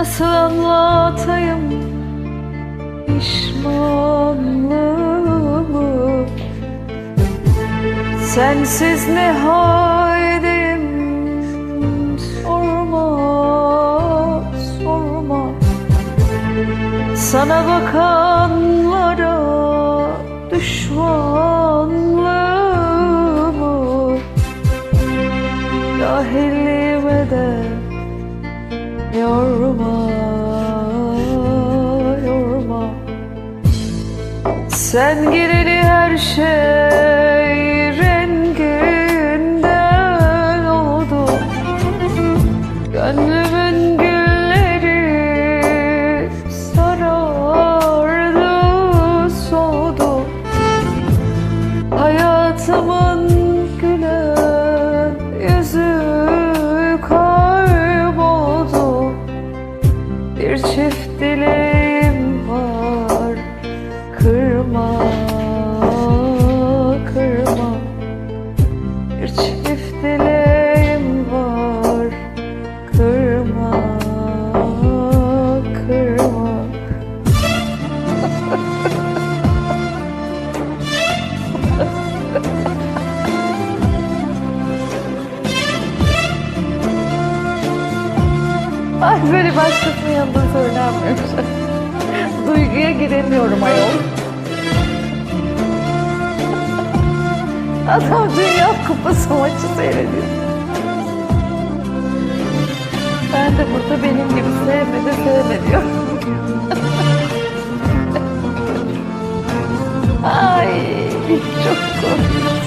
anlatayım? Pişmanlığımı? Sensiz ne haldeyim sorma sorma. Sana bakanlara yorma yorma. Sen gireli her şey renginden oldu. Gönlümün çift var Kırma, kırma Ay böyle başkasının yanında söylenmiyor. Duyguya giremiyorum ayol. Adam Dünya Kupası maçı seyrediyor. Ben de burada benim gibi sevme diyor. Ay çok korkunç.